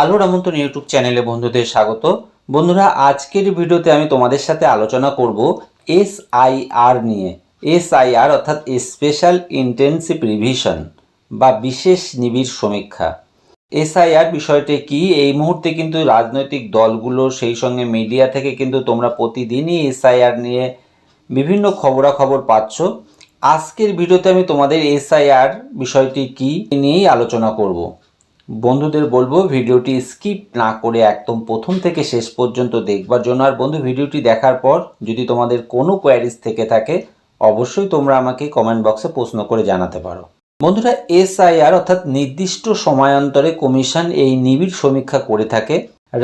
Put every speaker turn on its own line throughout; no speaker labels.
আলোর আমন্ত্রণ ইউটিউব চ্যানেলে বন্ধুদের স্বাগত। বন্ধুরা, আজকের ভিডিওতে আমি তোমাদের সাথে আলোচনা করব এসআইআর নিয়ে। এসআইআর অর্থাৎ স্পেশাল ইন্টেনসিভ রিভিশন বা বিশেষ নিবিড় সমীক্ষা। এসআইআর বিষয়টি কি? এই মুহূর্তে কিন্তু রাজনৈতিক দলগুলো সেই সঙ্গে মিডিয়া থেকে কিন্তু তোমরা প্রতিদিনই এসআইআর নিয়ে বিভিন্ন খবরাখবর পাচ্ছ। আজকের ভিডিওতে আমি তোমাদের এসআইআর বিষয়টি কি নিয়েই আলোচনা করব। বন্ধুদের বলব ভিডিওটি স্কিপ না করে একদম প্রথম থেকে শেষ পর্যন্ত দেখবার জন্য। আর বন্ধু, ভিডিওটি দেখার পর যদি তোমাদের কোনো কোয়ারিজ থেকে থাকে, অবশ্যই তোমরা আমাকে কমেন্ট বক্সে প্রশ্ন করে জানাতে পারো। বন্ধুরা, এসআইআর অর্থাৎ নির্দিষ্ট সময়ান্তরে কমিশন এই নিবিড় সমীক্ষা করে থাকে।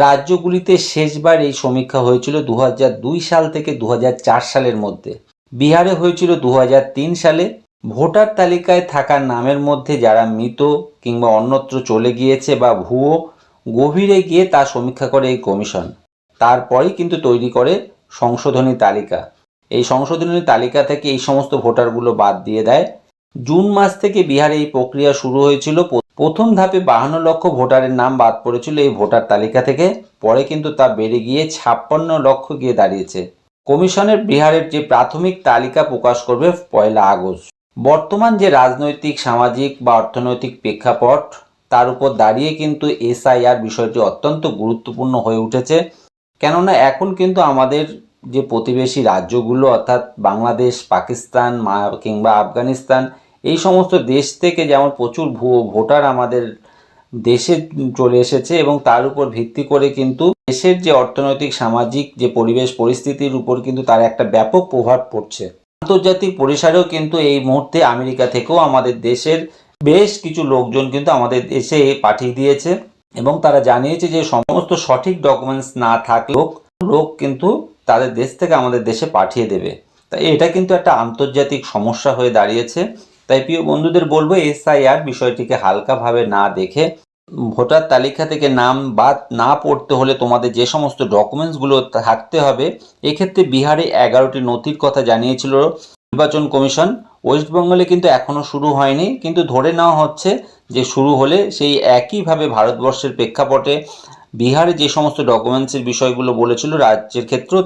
রাজ্যগুলিতে শেষবার এই সমীক্ষা হয়েছিল দু হাজার দুই সাল থেকে দু হাজার চার সালের মধ্যে। বিহারে হয়েছিল দু হাজার তিন সালে ভোটার তালিকায় থাকা নামের মধ্যে যারা মৃত কিংবা অন্যত্র চলে গিয়েছে বা ভুয়ো গভীরে গিয়ে তা সমীক্ষা করে এই কমিশন। তারপরেই কিন্তু তৈরি করে সংশোধনী তালিকা। এই সংশোধনী তালিকা থেকে এই সমস্ত ভোটারগুলো বাদ দিয়ে দেয়। জুন মাস থেকে বিহারে এই প্রক্রিয়া শুরু হয়েছিল। প্রথম ধাপে বাহান্ন লক্ষ ভোটারের নাম বাদ পড়েছিল এই ভোটার তালিকা থেকে। পরে কিন্তু তা বেড়ে গিয়ে ছাপ্পান্ন লক্ষ গিয়ে দাঁড়িয়েছে। কমিশনের বিহারের যে প্রাথমিক তালিকা প্রকাশ করবে পয়লা আগস্ট। বর্তমান যে রাজনৈতিক, সামাজিক বা অর্থনৈতিক প্রেক্ষাপট, তার উপর দাঁড়িয়ে কিন্তু এসআইআর বিষয়টি অত্যন্ত গুরুত্বপূর্ণ হয়ে উঠেছে। কেননা এখন কিন্তু আমাদের যে প্রতিবেশী রাজ্যগুলো, অর্থাৎ বাংলাদেশ, পাকিস্তান কিংবা আফগানিস্তান, এই সমস্ত দেশ থেকে যেমন প্রচুর ভুয়ো ভোটার আমাদের দেশে চলে এসেছে এবং তার উপর ভিত্তি করে কিন্তু দেশের যে অর্থনৈতিক, সামাজিক যে পরিবেশ পরিস্থিতির উপর কিন্তু তার একটা ব্যাপক প্রভাব পড়ছে। আন্তর্জাতিক পরিসরেও কিন্তু এই মুহূর্তে আমেরিকা থেকেও আমাদের দেশের বেশ কিছু লোকজন কিন্তু আমাদের দেশে পাঠিয়ে দিয়েছে এবং তারা জানিয়েছে যে সমস্ত সঠিক ডকুমেন্টস না থাকলেও লোক কিন্তু তাদের দেশ থেকে আমাদের দেশে পাঠিয়ে দেবে। তাই এটা কিন্তু একটা আন্তর্জাতিক সমস্যা হয়ে দাঁড়িয়েছে। তাই প্রিয় বন্ধুদের বলব এসআইআর বিষয়টিকে হালকাভাবে না দেখে ভোটার তালিকা থেকে নাম বাদ না পড়তে হলে তোমাদের যে সমস্ত ডকুমেন্টসগুলো থাকতে হবে, এক্ষেত্রে বিহারে এগারোটি নথির কথা জানিয়েছিল নির্বাচন কমিশন। ওয়েস্টবেঙ্গলে কিন্তু এখনও শুরু হয়নি, কিন্তু ধরে নেওয়া হচ্ছে যে শুরু হলে সেই একইভাবে ভারতবর্ষের প্রেক্ষাপটে বিহারে যে সমস্ত ডকুমেন্টসের বিষয়গুলো বলেছিল রাজ্যের ক্ষেত্রেও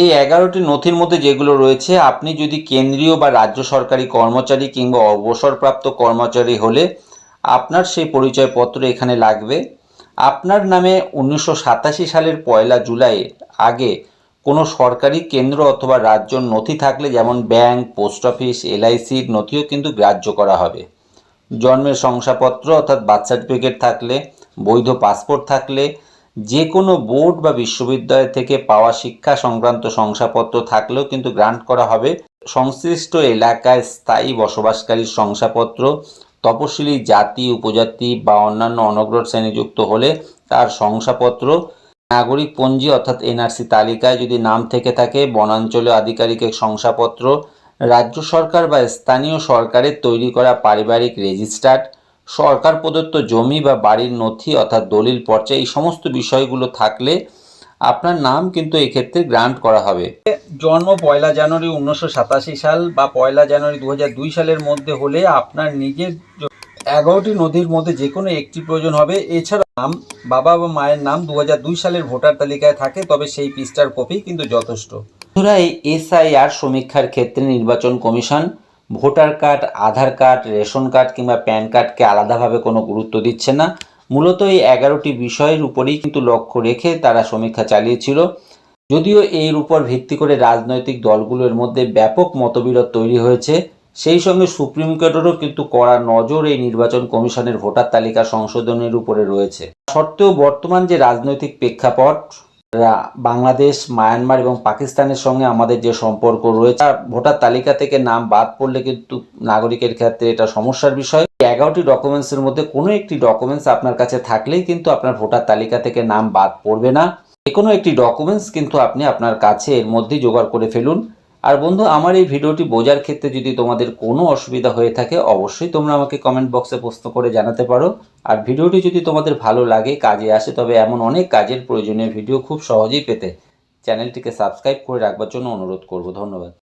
এই এগারোটি নথির মধ্যে যেগুলো রয়েছে, আপনি যদি কেন্দ্রীয় বা রাজ্য সরকারি কর্মচারী কিংবা অবসরপ্রাপ্ত কর্মচারী হলে আপনার সেই পরিচয়পত্র এখানে লাগবে। আপনার নামে উনিশশো সাতাশি সালের পয়লা জুলাই আগে কোনো সরকারি কেন্দ্র অথবা রাজ্য নথি থাকলে যেমন ব্যাংক, পোস্ট অফিস এলআইসির নথিও কিন্তু গ্রাহ্য করা হবে। জন্মের শংসাপত্র অর্থাৎ বার্থ সার্টিফিকেট থাকলে, বৈধ পাসপোর্ট থাকলে যে কোনো বোর্ড বা বিশ্ববিদ্যালয় থেকে পাওয়া শিক্ষা সংক্রান্ত শংসাপত্র থাকলেও কিন্তু গ্রান্ট করা হবে। সংশ্লিষ্ট এলাকায় স্থায়ী বসবাসকারীর শংসাপত্র তপশিলি জাতি, উপজাতি বা অন্যান্য অনগ্রহ শ্রেণীযুক্ত হলে তার শংসাপত্র নাগরিক পঞ্জি অর্থাৎ এনআরসি তালিকায় যদি নাম থেকে থাকে, বনাঞ্চলে আধিকারিকের শংসাপত্র, রাজ্য সরকার বা স্থানীয় সরকারের তৈরি করা পারিবারিক রেজিস্টার্ড সরকার প্রদত্ত জমি বা বাড়ির নথি অর্থাৎ দলিল পর্যায়ে এই সমস্ত বিষয়গুলো থাকলে আপনার নাম কিন্তু এক্ষেত্রে গ্রান্ট করা হবে। জন্ম পয়লা জানুয়ারি উনিশশো সাতাশি সাল বা পয়লা জানুয়ারি দু হাজার দুই সালের মধ্যে হলে আপনার নিজের এগারোটি নদীর মধ্যে যে কোনো একটি প্রয়োজন হবে। এছাড়া নাম বাবা বা মায়ের নাম দু হাজার দুই সালের ভোটার তালিকায় থাকে তবে সেই পৃষ্ঠার কপি কিন্তু যথেষ্ট। বন্ধুরা এই এসআইআর সমীক্ষার ক্ষেত্রে নির্বাচন commission voter card Aadhaar card ration card কিংবা প্যান কার্ডকে আলাদাভাবে কোনো গুরুত্ব দিচ্ছে না। মূলত এই এগারোটি বিষয়ের উপরেই কিন্তু লক্ষ্য রেখে তারা সমীক্ষা চালিয়েছিল। যদিও এর উপর ভিত্তি করে রাজনৈতিক দলগুলোর মধ্যে ব্যাপক মতবিরোধ তৈরি হয়েছে, সেই সঙ্গে সুপ্রিম কোর্টেরও কিন্তু কড়া নজর এই নির্বাচন কমিশনের ভোটার তালিকা সংশোধনের উপরে রয়েছে। সত্ত্বেও বর্তমান যে রাজনৈতিক প্রেক্ষাপট বাংলাদেশ, মায়ানমার এবং পাকিস্তানের সঙ্গে আমাদের যে সম্পর্ক রয়েছে ভোটার তালিকা থেকে নাম বাদ পড়লে কিন্তু নাগরিকের ক্ষেত্রে এটা সমস্যার বিষয়। এগারোটি ডকুমেন্টসের মধ্যে কোনো একটি ডকুমেন্টস আপনার কাছে থাকলেই কিন্তু আপনার ভোটার তালিকা থেকে নাম বাদ পড়বে না। যে কোনো একটি ডকুমেন্টস কিন্তু আপনি আপনার কাছে এর মধ্যেই জোগাড় করে ফেলুন। আর বন্ধু, আমার এই ভিডিওটি বোঝার ক্ষেত্রে যদি তোমাদের কোনো অসুবিধা হয়ে থাকে, অবশ্যই তোমরা আমাকে কমেন্ট বক্সে প্রশ্ন করে জানাতে পারো। আর ভিডিওটি যদি তোমাদের ভালো লাগে, কাজে আসে, তবে এমন অনেক কাজের প্রয়োজনীয় ভিডিও খুব সহজেই পেতে চ্যানেলটিকে সাবস্ক্রাইব করে রাখবার জন্য অনুরোধ করব। ধন্যবাদ।